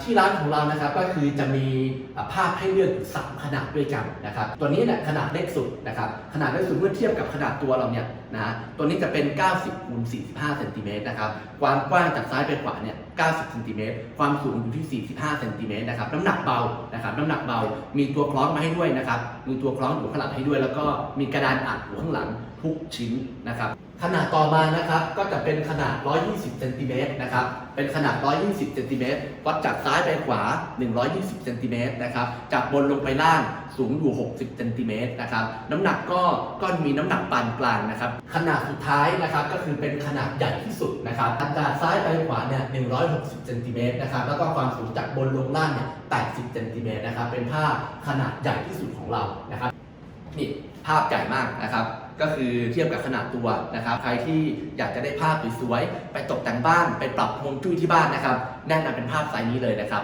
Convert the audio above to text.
ที่ร้านของเรานะครับก็คือจะมีภาพให้เลือกอยู่สามขนาดด้วยกันนะครับตัวนี้เนี่ยขนาดเล็กสุดนะครับขนาดเล็กสุดเมื่อเทียบกับขนาดตัวเราเนี่ยนะตัวนี้จะเป็น 90คูณ45เซนติเมตรนะครับความกว้างจากซ้ายไปขวาเนี่ย90เซนติเมตรความสูงอยู่ที่ 45เซนติเมตรนะครับน้ำหนักเบานะครับน้ำหนักเบา มีตัวคล้องมาให้ด้วยนะครับมีตัวคล้องอยู่ข้างหลังให้ด้วย แล้วก็มีกระดานอัดอยู่ข้างหลัง ทุกชิ้นนะครับ ขนาดต่อมานะครับก็จะเป็นขนาด 120เซนติเมตรนะครับ เป็นขนาด 120เซนติเมตรวัดจากซ้ายไปขวา 120เซนติเมตรนะครับ จากบนลงไปล่าง สูงอยู่ 60เซนติเมตรนะครับ น้ำหนักก็ก็มีน้ำหนักปานกลางนะครับ ขนาดสุดท้ายนะครับก็คือเป็นขนาดใหญ่ที่สุดนะครับจากซ้ายไปขวาเนี่ย 160เซนติเมตรนะครับ แล้วก็ความสูงจากบนลงล่างเนี่ย 80เซนติเมตรนะครับ เป็นผ้าขนาดใหญ่ที่สุดของเรา นะครับ นี่ ภาพใหญ่มากนะครับ ก็คือเทียบกับขนาดตัวนะครับ ใครที่อยากจะได้ภาพสวยๆไปตกแต่งบ้านไปปรับฮวงจุ้ยที่บ้านนะครับ แนะนำเป็นภาพไซส์นี้เลยนะครับ